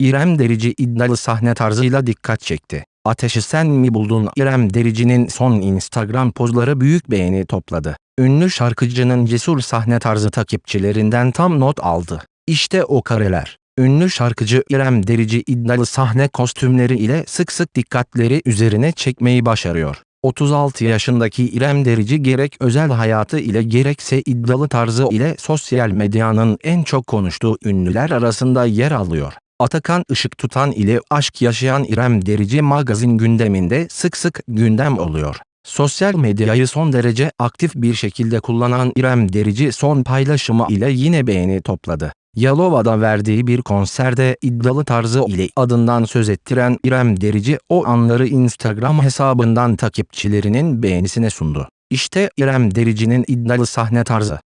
İrem Derici iddialı sahne tarzıyla dikkat çekti. Ateşi sen mi buldun İrem Derici'nin son Instagram pozları büyük beğeni topladı. Ünlü şarkıcının cesur sahne tarzı takipçilerinden tam not aldı. İşte o kareler. Ünlü şarkıcı İrem Derici iddialı sahne kostümleri ile sık sık dikkatleri üzerine çekmeyi başarıyor. 36 yaşındaki İrem Derici gerek özel hayatı ile gerekse iddialı tarzı ile sosyal medyanın en çok konuştuğu ünlüler arasında yer alıyor. Atakan Işık Tutan ile aşk yaşayan İrem Derici magazin gündeminde sık sık gündem oluyor. Sosyal medyayı son derece aktif bir şekilde kullanan İrem Derici son paylaşımı ile yine beğeni topladı. Yalova'da verdiği bir konserde iddialı tarzı ile adından söz ettiren İrem Derici o anları Instagram hesabından takipçilerinin beğenisine sundu. İşte İrem Derici'nin iddialı sahne tarzı.